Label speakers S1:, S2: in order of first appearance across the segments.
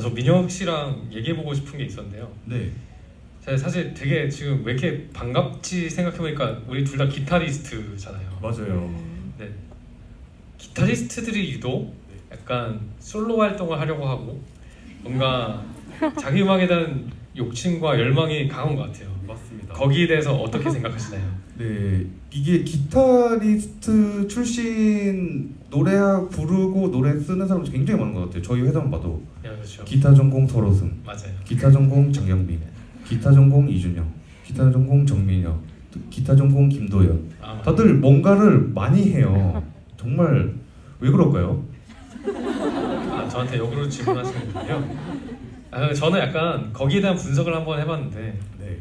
S1: 아, 저 민혁 씨랑 얘기해보고 싶은 게 있었는데요.
S2: 네.
S1: 제가 사실 되게 지금 왜 이렇게 반갑지 생각해보니까 우리 둘 다 기타리스트잖아요.
S2: 맞아요.
S1: 네. 기타리스트들이 유독 약간 솔로 활동을 하려고 하고 뭔가 자기 음악에 대한 욕심과 열망이 강한 것 같아요.
S2: 맞습니다.
S1: 거기에 대해서 어떻게 생각하시나요?
S2: 네, 이게 기타리스트 출신 노래 부르고 노래 쓰는 사람 굉장히 많은 것 같아요. 저희 회사만 봐도
S1: 야, 그렇죠.
S2: 기타 전공 서로승,
S1: 맞아요.
S2: 기타 전공 장영빈, 기타 전공 이준영, 기타 전공 정민혁, 기타 전공 김도현.
S1: 아,
S2: 다들 뭔가를 많이 해요. 정말 왜 그럴까요?
S1: 아, 저한테 역으로 질문하시는군요. 아, 저는 약간 거기에 대한 분석을 한번 해봤는데
S2: 네,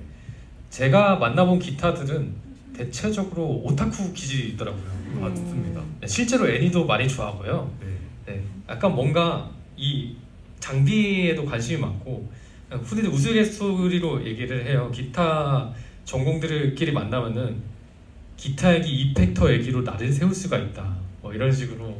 S1: 제가 만나본 기타들은 대체적으로 오타쿠 기질이더라고요.
S2: 맞습니다.
S1: 네, 실제로 애니도 많이 좋아하고요.
S2: 네,
S1: 네, 약간 뭔가 이 장비에도 관심이 많고 후디들 우스갯소리로 얘기를 해요. 기타 전공들끼리 만나면은 기타 얘기, 이펙터 얘기로 나를 세울 수가 있다. 뭐 이런 식으로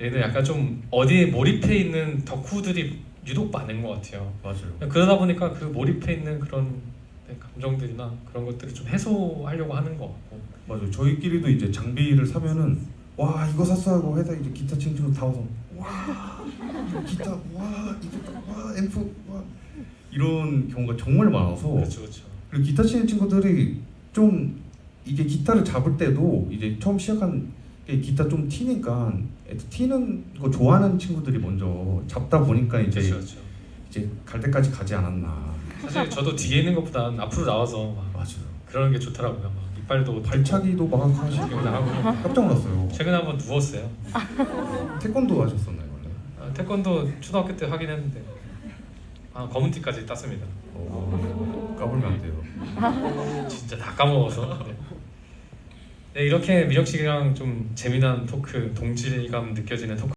S1: 얘는 약간 좀 어디에 몰입해 있는 덕후들이 유독 많은 것 같아요.
S2: 맞아요.
S1: 그러다 보니까 그 몰입해 있는 그런 네, 감정들이나 그런 것들을 좀 해소하려고 하는 것 같고
S2: 맞아요. 저희끼리도 이제 장비를 사면은 와 이거 샀어 하고 회사 이제 기타 치는 친구 다 와서 와 기타 와 이거 와 앰프 와 이런 경우가 정말 많아서
S1: 그렇죠, 그렇죠.
S2: 그리고 기타 치는 친구들이 좀 이게 기타를 잡을 때도 이제 처음 시작한 게 기타 좀 튀니까 튀는 거 좋아하는 친구들이 먼저 잡다 보니까 이제
S1: 그렇죠, 그렇죠.
S2: 이제 갈 때까지 가지 않았나
S1: 사실 저도 뒤에 있는 것보단 앞으로 나와서 막
S2: 맞아요.
S1: 그러는 게 좋더라고요. 막 이빨도
S2: 발차기도 막 하시고
S1: 나가고
S2: 깜짝 놀랐어요.
S1: 최근에 한번 누웠어요.
S2: 태권도 하셨었나요 원래?
S1: 아, 태권도 초등학교 때 하긴 했는데 아 검은띠까지 땄습니다.
S2: 어, 까불면 안 돼요.
S1: 진짜 다 까먹어서. 네. 네, 이렇게 씨랑 좀 재미난 토크, 동질감 느껴지는 토크.